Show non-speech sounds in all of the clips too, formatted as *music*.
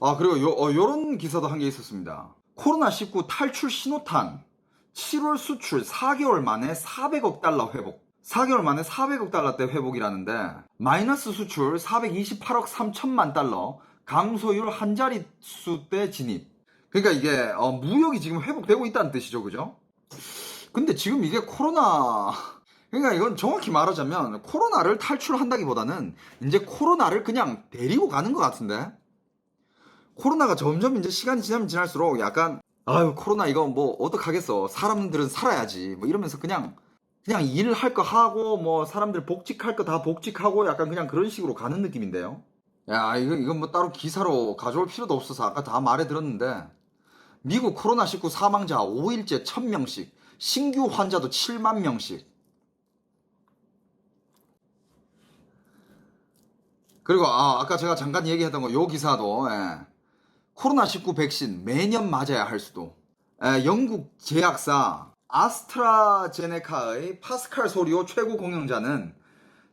아, 그리고 요, 어, 요런 기사도 한게 있었습니다. 코로나19 탈출 신호탄 7월 수출 4개월 만에 400억 달러 회복. 4개월 만에 400억 달러대 회복이라는데 마이너스 수출 428억 3천만 달러 감소율 한 자릿수대 진입. 그러니까 이게 어, 무역이 지금 회복되고 있다는 뜻이죠, 그죠? 근데 지금 이게 코로나 그러니까 이건 정확히 말하자면 코로나를 탈출한다기보다는 이제 코로나를 그냥 데리고 가는 것 같은데 코로나가 점점 이제 시간이 지나면 지날수록 약간 아유 코로나 이거 뭐 어떡하겠어 사람들은 살아야지 뭐 이러면서 그냥 그냥 일할 거 하고 뭐 사람들 복직할 거 다 복직하고 약간 그냥 그런 식으로 가는 느낌인데요. 야 이거 이건 뭐 따로 기사로 가져올 필요도 없어서 아까 다 말해 들었는데 미국 코로나 19 사망자 5일째 1000명씩 신규 환자도 7만 명씩 그리고 아, 아까 제가 잠깐 얘기했던 거 요 기사도 예. 코로나19 백신 매년 맞아야 할 수도 예, 영국 제약사 아스트라제네카의 파스칼 소리오 최고 공영자는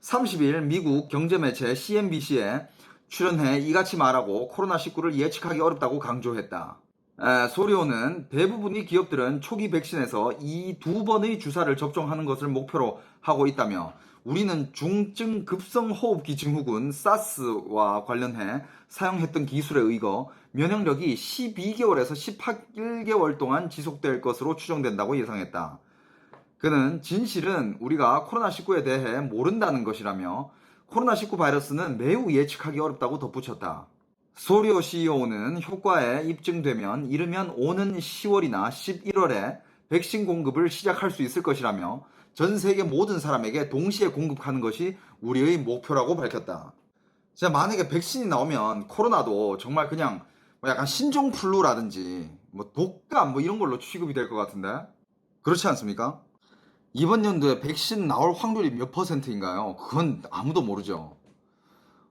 30일 미국 경제매체 CNBC에 출연해 이같이 말하고 코로나19를 예측하기 어렵다고 강조했다. 에, 소리오는 대부분의 기업들은 초기 백신에서 이 두 번의 주사를 접종하는 것을 목표로 하고 있다며 우리는 중증 급성 호흡기 증후군 사스와 관련해 사용했던 기술에 의거 면역력이 12개월에서 18개월 동안 지속될 것으로 추정된다고 예상했다. 그는 진실은 우리가 코로나19에 대해 모른다는 것이라며 코로나19 바이러스는 매우 예측하기 어렵다고 덧붙였다. 소리오 CEO는 효과에 입증되면 이르면 오는 10월이나 11월에 백신 공급을 시작할 수 있을 것이라며 전 세계 모든 사람에게 동시에 공급하는 것이 우리의 목표라고 밝혔다. 진짜 만약에 백신이 나오면 코로나도 정말 그냥 뭐 약간 신종플루라든지 뭐 독감 뭐 이런 걸로 취급이 될 것 같은데 그렇지 않습니까? 이번 연도에 백신 나올 확률이 몇 퍼센트인가요? 그건 아무도 모르죠.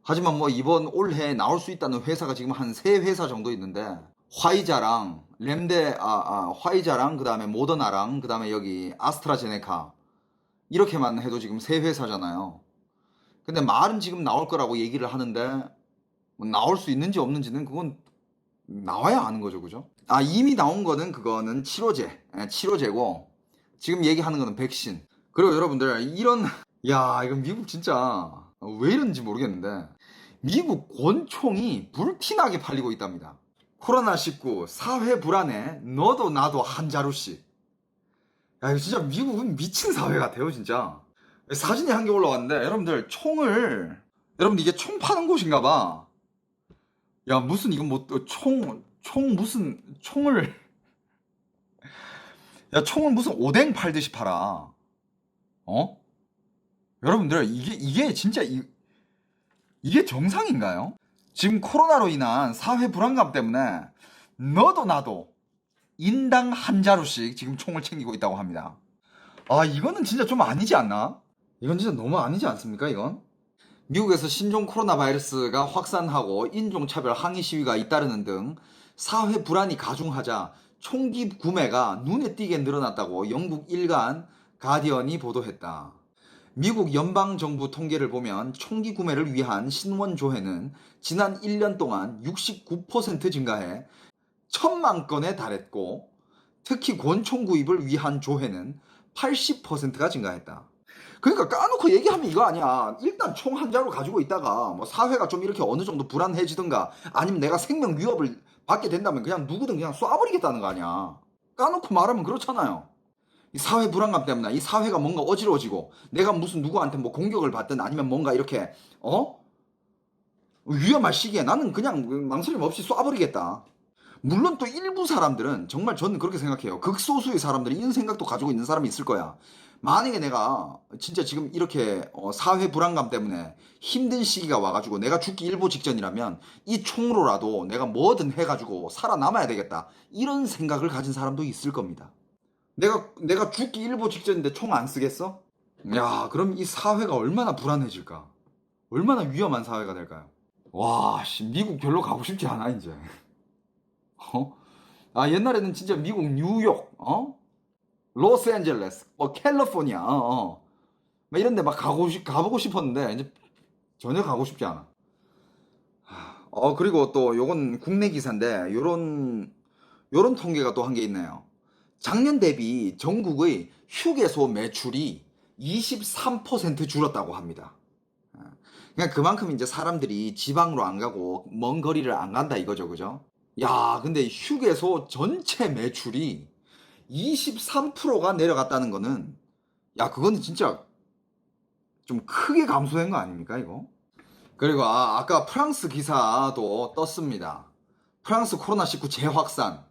하지만 뭐 이번 올해 나올 수 있다는 회사가 지금 한 세 회사 정도 있는데 화이자랑 램데 아, 아 화이자랑 그다음에 모더나랑 그다음에 여기 아스트라제네카 이렇게만 해도 지금 세 회사잖아요. 근데 말은 지금 나올 거라고 얘기를 하는데 뭐 나올 수 있는지 없는지는 그건 나와야 아는 거죠, 그죠? 아 이미 나온 거는 그거는 치료제, 예, 치료제고 지금 얘기하는 거는 백신. 그리고 여러분들 이런 야 이건 미국 진짜 왜 이런지 모르겠는데 미국 권총이 불티나게 팔리고 있답니다. 코로나19 사회 불안에 너도 나도 한 자루씩. 야 이거 진짜 미국은 미친 사회 같아요 진짜. 사진이 한 개 올라왔는데 여러분들 총을 여러분들 이게 총 파는 곳인가 봐. 야 무슨 이건 뭐총총 총 무슨 총을 *laughs* 야 총을 무슨 오뎅 팔듯이 팔아. 어? 여러분들 이게 이게 진짜 이, 이게 정상인가요? 지금 코로나로 인한 사회 불안감 때문에 너도 나도 인당 한 자루씩 지금 총을 챙기고 있다고 합니다. 아 이거는 진짜 좀 아니지 않나? 이건 진짜 너무 아니지 않습니까 이건? 미국에서 신종 코로나 바이러스가 확산하고 인종차별 항의 시위가 잇따르는 등 사회 불안이 가중하자 총기 구매가 눈에 띄게 늘어났다고 영국 일간 가디언이 보도했다. 미국 연방정부 통계를 보면 총기 구매를 위한 신원 조회는 지난 1년 동안 69% 증가해 천만 건에 달했고 특히 권총 구입을 위한 조회는 80%가 증가했다. 그러니까 까놓고 얘기하면 이거 아니야. 일단 총 한 자루 가지고 있다가 뭐 사회가 좀 이렇게 어느 정도 불안해지든가 아니면 내가 생명 위협을 받게 된다면 그냥 누구든 그냥 쏴버리겠다는 거 아니야. 까놓고 말하면 그렇잖아요. 이 사회 불안감 때문에 이 사회가 뭔가 어지러워지고 내가 무슨 누구한테 뭐 공격을 받든 아니면 뭔가 이렇게 어 위험할 시기에 나는 그냥 망설임 없이 쏴버리겠다. 물론 또 일부 사람들은 정말 저는 그렇게 생각해요. 극소수의 사람들이 이런 생각도 가지고 있는 사람이 있을 거야. 만약에 내가 진짜 지금 이렇게 어, 사회 불안감 때문에 힘든 시기가 와가지고 내가 죽기 일보 직전이라면 이 총으로라도 내가 뭐든 해가지고 살아남아야 되겠다. 이런 생각을 가진 사람도 있을 겁니다. 내가 내가 죽기 일보 직전인데 총 안 쓰겠어? 야, 그럼 이 사회가 얼마나 불안해질까? 얼마나 위험한 사회가 될까요? 와, 씨, 미국 별로 가고 싶지 않아 이제. 어? 아 옛날에는 진짜 미국 뉴욕, 어? 로스앤젤레스, 뭐 캘리포니아, 어, 어. 막 이런 데 막 가고 싶 가보고 싶었는데 이제 전혀 가고 싶지 않아. 하, 어, 그리고 또 요건 국내 기사인데 요런 요런 통계가 또 한 게 있네요. 작년 대비 전국의 휴게소 매출이 23% 줄었다고 합니다. 어, 그러니까 그만큼 이제 사람들이 지방으로 안 가고 먼 거리를 안 간다 이거죠, 그죠? 야, 근데 휴게소 전체 매출이 23%가 내려갔다는 거는 야, 그거는 진짜 좀 크게 감소한 거 아닙니까, 이거? 그리고 아, 아까 프랑스 기사도 떴습니다. 프랑스 코로나19 재확산.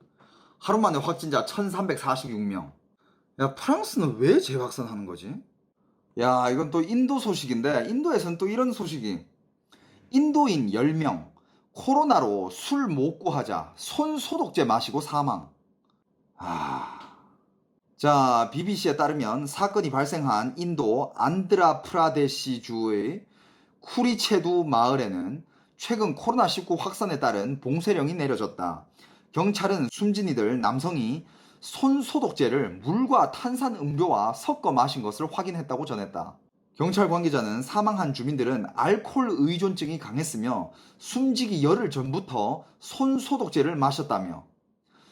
하루 만에 확진자 1346명. 야, 프랑스는 왜 재확산하는 거지? 야, 이건 또 인도 소식인데, 인도에서는 또 이런 소식이. 인도인 10명, 코로나로 술 못 구하자, 손 소독제 마시고 사망. 아. 자, BBC에 따르면 사건이 발생한 인도 안드라프라데시주의 쿠리체두 마을에는 최근 코로나19 확산에 따른 봉쇄령이 내려졌다. 경찰은 숨진 이들 남성이 손 소독제를 물과 탄산 음료와 섞어 마신 것을 확인했다고 전했다. 경찰 관계자는 사망한 주민들은 알코올 의존증이 강했으며 숨지기 열흘 전부터 손 소독제를 마셨다며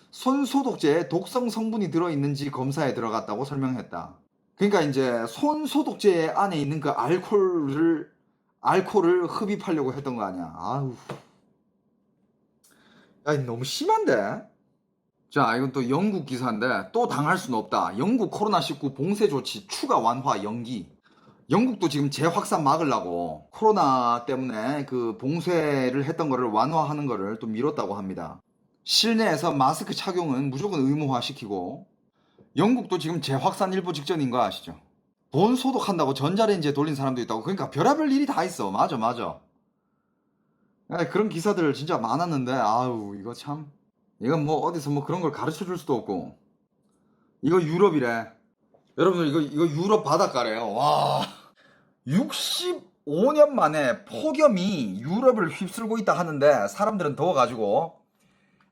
손 소독제에 독성 성분이 들어있는지 검사에 들어갔다고 설명했다. 그러니까 이제 손 소독제 안에 있는 그 알코올을 알코올을 흡입하려고 했던 거 아니야. 아우. 야, 너무 심한데? 자, 이건 또 영국 기사인데 또 당할 수는 없다. 영국 코로나19 봉쇄 조치 추가 완화 연기. 영국도 지금 재확산 막으려고 코로나 때문에 그 봉쇄를 했던 거를 완화하는 거를 또 미뤘다고 합니다. 실내에서 마스크 착용은 무조건 의무화 시키고 영국도 지금 재확산 일부 직전인 거 아시죠? 돈 소독한다고 전자레인지에 돌린 사람도 있다고. 그러니까 별의별 일이 다 있어. 맞아 맞아. 아, 그런 기사들 진짜 많았는데 아우 이거 참. 이건 뭐 어디서 뭐 그런 걸 가르쳐 줄 수도 없고. 이거 유럽이래 여러분들 이거 이거 유럽 바닷가래요 와 65년 만에 폭염이 유럽을 휩쓸고 있다 하는데 사람들은 더워 가지고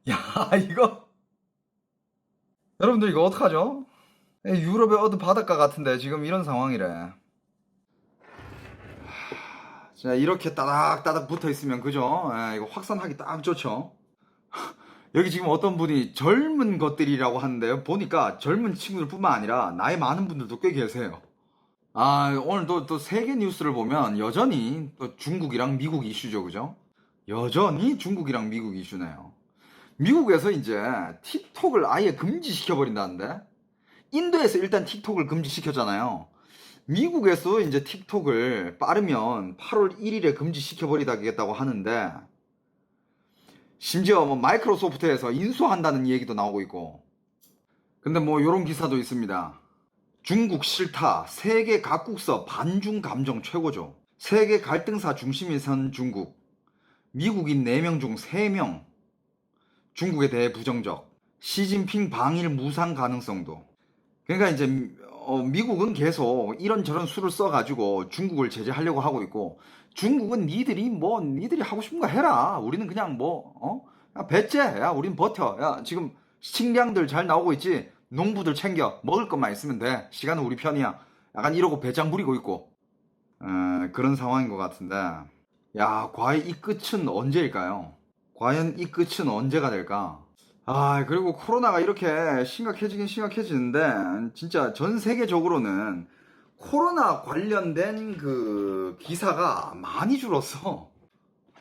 야 이거 여러분들 이거 어떡하죠? 유럽의 어느 바닷가 같은데 지금 이런 상황이래. 자 이렇게 따닥따닥 붙어 있으면 그죠? 예, 이거 확산하기 딱 좋죠. 여기 지금 어떤 분이 젊은 것들이라고 하는데요. 보니까 젊은 친구들뿐만 아니라 나이 많은 분들도 꽤 계세요. 아 오늘 또, 또 세계 뉴스를 보면 여전히 또 중국이랑 미국 이슈죠, 그죠? 여전히 중국이랑 미국 이슈네요. 미국에서 이제 틱톡을 아예 금지시켜 버린다는데 인도에서 일단 틱톡을 금지시켰잖아요. 미국에서 이제 틱톡을 빠르면 8월 1일에 금지시켜 버리다겠다고 하는데 심지어 뭐 마이크로소프트에서 인수한다는 얘기도 나오고 있고 근데 뭐 요런 기사도 있습니다. 중국 싫다. 세계 각국서 반중 감정 최고죠. 세계 갈등사 중심이 선 중국. 미국인 4명 중 3명 중국에 대해 부정적. 시진핑 방일 무상 가능성도. 그러니까 이제 어, 미국은 계속 이런저런 수를 써가지고 중국을 제재하려고 하고 있고 중국은 니들이 뭐 니들이 하고 싶은 거 해라. 우리는 그냥 뭐 어? 야, 배째. 야, 우린 버텨. 야, 지금 식량들 잘 나오고 있지. 농부들 챙겨. 먹을 것만 있으면 돼. 시간은 우리 편이야. 약간 이러고 배짱 부리고 있고. 어, 그런 상황인 것 같은데. 야, 과연 이 끝은 언제일까요? 과연 이 끝은 언제가 될까? 아, 그리고 코로나가 이렇게 심각해지긴 심각해지는데, 진짜 전 세계적으로는 코로나 관련된 그 기사가 많이 줄었어.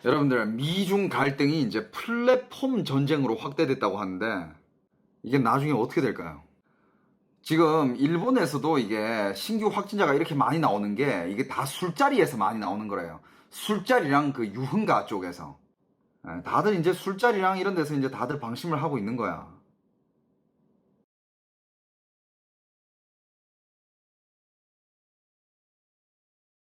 여러분들, 미중 갈등이 이제 플랫폼 전쟁으로 확대됐다고 하는데, 이게 나중에 어떻게 될까요? 지금 일본에서도 이게 신규 확진자가 이렇게 많이 나오는 게 이게 다 술자리에서 많이 나오는 거래요. 술자리랑 그 유흥가 쪽에서. 예, 다들 이제 술자리랑 이런 데서 이제 다들 방심을 하고 있는 거야.